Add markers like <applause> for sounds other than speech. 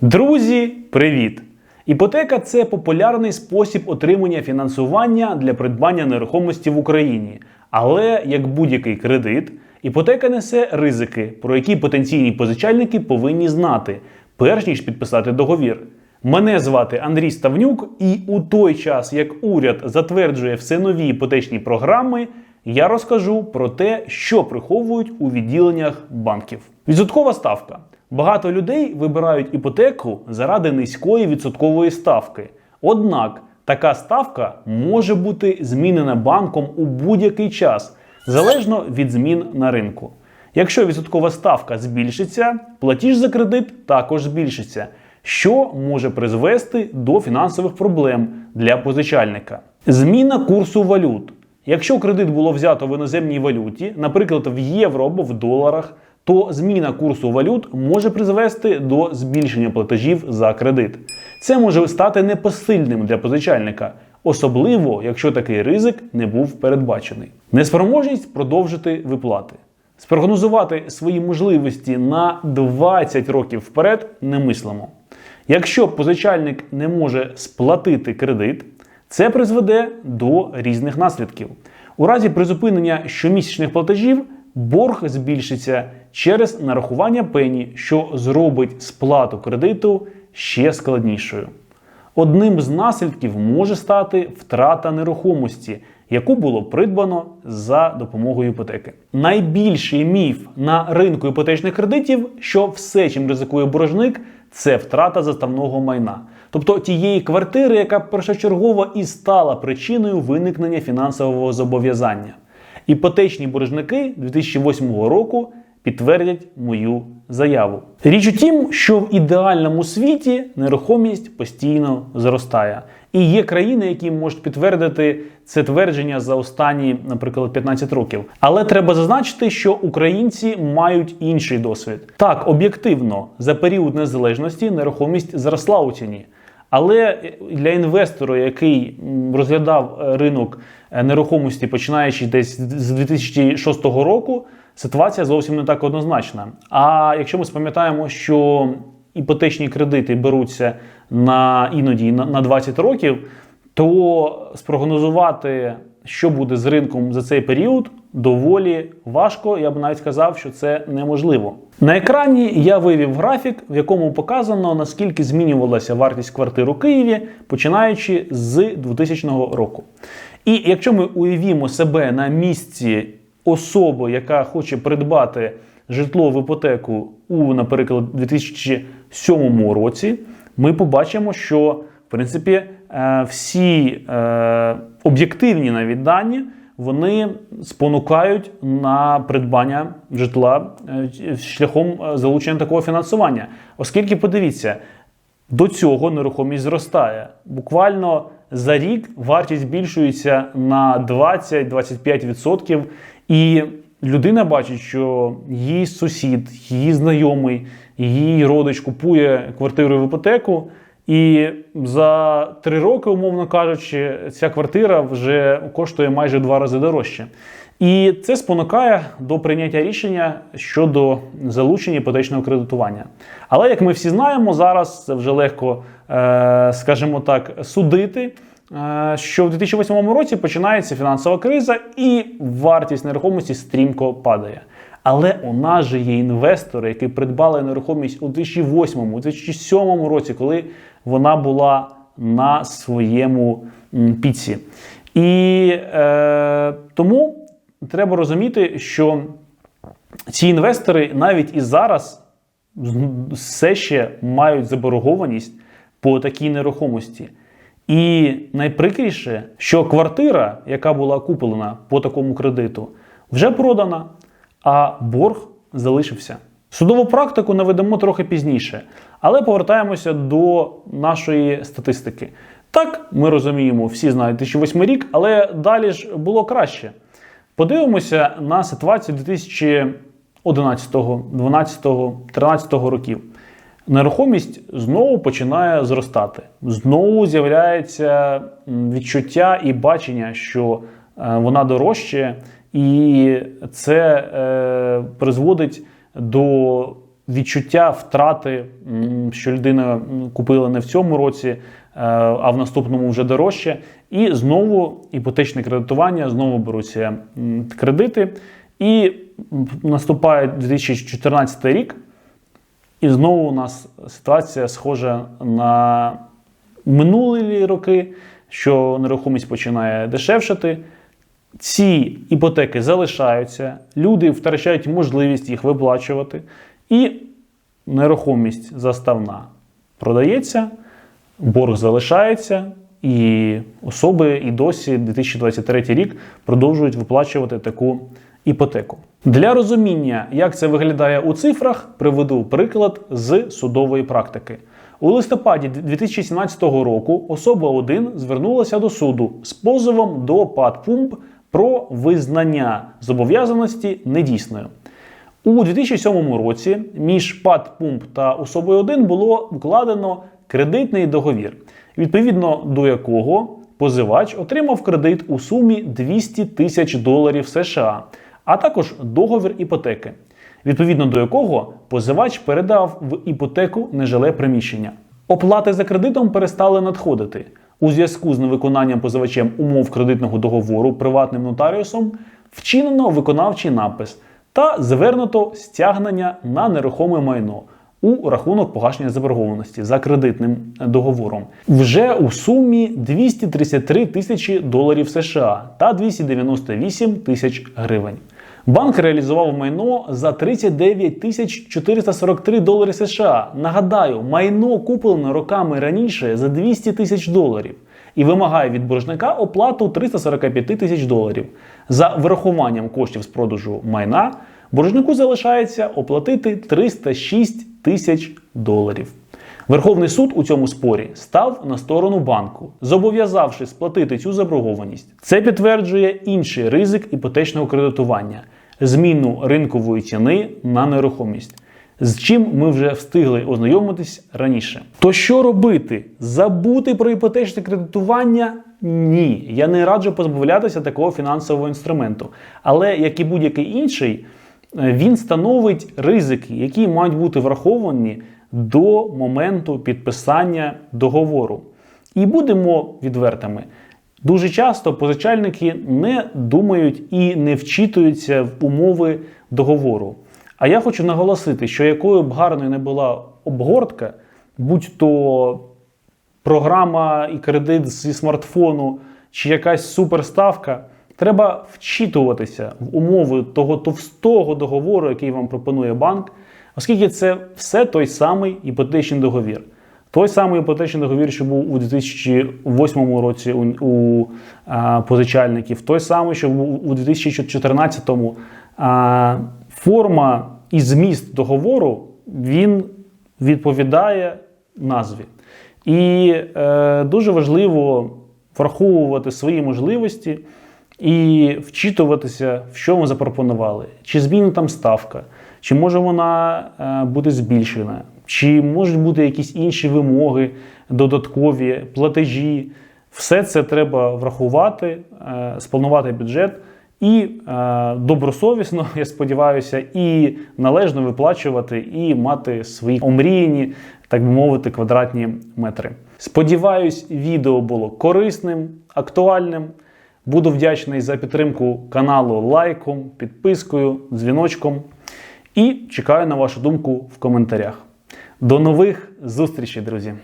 Друзі, привіт! Іпотека це популярний спосіб отримання фінансування для придбання нерухомості в Україні. Але як будь-який кредит, іпотека несе ризики, про які потенційні позичальники повинні знати, перш ніж підписати договір. Мене звати Андрій Ставнюк, і у той час, як уряд затверджує все нові іпотечні програми, я розкажу про те, що приховують у відділеннях банків. Відсоткова ставка. Багато людей вибирають іпотеку заради низької відсоткової ставки. Однак така ставка може бути змінена банком у будь-який час, залежно від змін на ринку. Якщо відсоткова ставка збільшиться, платіж за кредит також збільшиться, що може призвести до фінансових проблем для позичальника. Зміна курсу валют. Якщо кредит було взято в іноземній валюті, наприклад, в євро або в доларах, то зміна курсу валют може призвести до збільшення платежів за кредит. Це може стати непосильним для позичальника, особливо якщо такий ризик не був передбачений. Неспроможність продовжити виплати. Спрогнозувати свої можливості на 20 років вперед немислимо. Якщо позичальник не може сплатити кредит, це призведе до різних наслідків. У разі призупинення щомісячних платежів борг збільшиться через нарахування пені, що зробить сплату кредиту ще складнішою. Одним з наслідків може стати втрата нерухомості, яку було придбано за допомогою іпотеки. Найбільший міф на ринку іпотечних кредитів, що все, чим ризикує боржник, це втрата заставного майна, тобто тієї квартири, яка першочергово і стала причиною виникнення фінансового зобов'язання. Іпотечні боржники 2008 року підтвердять мою заяву. Річ у тім, що в ідеальному світі нерухомість постійно зростає. І є країни, які можуть підтвердити це твердження за останні, наприклад, 15 років. Але треба зазначити, що українці мають інший досвід. Так, об'єктивно, за період незалежності нерухомість зросла у ціні. Але для інвестора, який розглядав ринок нерухомості, починаючи десь з 2006 року, ситуація зовсім не так однозначна. А якщо ми спам'ятаємо, що іпотечні кредити беруться на іноді на 20 років, то спрогнозувати, що буде з ринком за цей період, доволі важко. Я б навіть сказав, що це неможливо. На екрані я вивів графік, в якому показано наскільки змінювалася вартість квартир у Києві, починаючи з 2000 року. І якщо ми уявімо себе на місці особи, яка хоче придбати житло в іпотеку у, наприклад, 2007 році, ми побачимо, що в принципі всі е, об'єктивні навіть дані вони спонукають на придбання житла е, шляхом залучення такого фінансування. Оскільки, подивіться, до цього нерухомість зростає. Буквально за рік вартість збільшується на 20-25%. І людина бачить, що її сусід, її знайомий, її родич купує квартиру в іпотеку. І за три роки, умовно кажучи, ця квартира вже коштує майже два рази дорожче. І це спонукає до прийняття рішення щодо залучення іпотечного кредитування. Але як ми всі знаємо, зараз це вже легко, е, скажімо так, судити. е, Що в 2008 році починається фінансова криза, і вартість нерухомості стрімко падає. Але у нас же є інвестори, які придбали нерухомість у 2008-2007 році, коли вона була на своєму піці. І е, тому треба розуміти, що ці інвестори навіть і зараз все ще мають заборгованість по такій нерухомості. І найприкріше, що квартира, яка була куплена по такому кредиту, вже продана, а борг залишився. Судову практику наведемо трохи пізніше, але повертаємося до нашої статистики. Так, ми розуміємо, всі знають 2008 рік, але далі ж було краще. Подивимося на ситуацію 2011, 2012, 2013 років. Нерухомість знову починає зростати. Знову з'являється відчуття і бачення, що е, вона дорожче, і це е, призводить до відчуття втрати, що людина купила не в цьому році, е, а в наступному вже дорожче. І знову іпотечне кредитування, знову беруться кредити. І наступає 2014 рік, і знову у нас ситуація схожа на минулі роки, що нерухомість починає дешевшати. Ці іпотеки залишаються, люди втрачають можливість їх виплачувати, і нерухомість заставна продається, борг залишається, і особи і досі 2023 рік продовжують виплачувати таку іпотеку. Для розуміння, як це виглядає у цифрах, приведу приклад з судової практики. У листопаді 2017 року особа 1 звернулася до суду з позовом до ПАД «Пумп» про визнання зобов'язаності недійсною. У 2007 році між ПАД «Пумп» та особою 1 було укладено кредитний договір, відповідно до якого позивач отримав кредит у сумі 200 тисяч доларів США, а також договір іпотеки, відповідно до якого позивач передав в іпотеку нежиле приміщення. Оплати за кредитом перестали надходити. У зв'язку з невиконанням позивачем умов кредитного договору приватним нотаріусом вчинено виконавчий напис та звернуто стягнення на нерухоме майно у рахунок погашення заборгованості за кредитним договором вже у сумі 233 тисячі доларів США та 298 тисяч гривень. Банк реалізував майно за 39 тисяч 443 долари США. Нагадаю, майно куплено роками раніше за 200 тисяч доларів і вимагає від боржника оплату 345 тисяч доларів. За врахуванням коштів з продажу майна боржнику залишається оплатити 306 тисяч доларів. Верховний суд у цьому спорі став на сторону банку, зобов'язавши сплатити цю заборгованість. Це підтверджує інший ризик іпотечного кредитування зміну ринкової ціни на нерухомість. З чим ми вже встигли ознайомитись раніше. То що робити? Забути про іпотечне кредитування? Ні. Я не раджу позбавлятися такого фінансового інструменту. Але, як і будь-який інший, е, він становить ризики, які мають бути враховані до моменту підписання договору. І будемо відвертими. Дуже часто позичальники не думають і не вчитуються в умови договору. А я хочу наголосити, що якою б гарною не була обгортка, будь-то програма і кредит зі смартфону чи якась суперставка, треба вчитуватися в умови того товстого договору, який вам пропонує банк, оскільки це все той самий іпотечний договір. Той самий іпотечний договір, що був у 2008 році у, у а, позичальників, той самий, що був у 2014 а, форма і зміст договору він відповідає назві. І е, дуже важливо враховувати свої можливості і вчитуватися, в що ми запропонували. Чи змінна там ставка, чи може вона е, бути збільшена, чи можуть бути якісь інші вимоги, додаткові платежі. Все це треба врахувати, е, спланувати бюджет і е, добросовісно, <laughs> я сподіваюся, і належно виплачувати, і мати свої омріяні, так би мовити, квадратні метри. Сподіваюсь, відео було корисним, актуальним. Буду вдячний за підтримку каналу лайком, підпискою, дзвіночком. І чекаю на вашу думку в коментарях. До нових зустрічей, друзі!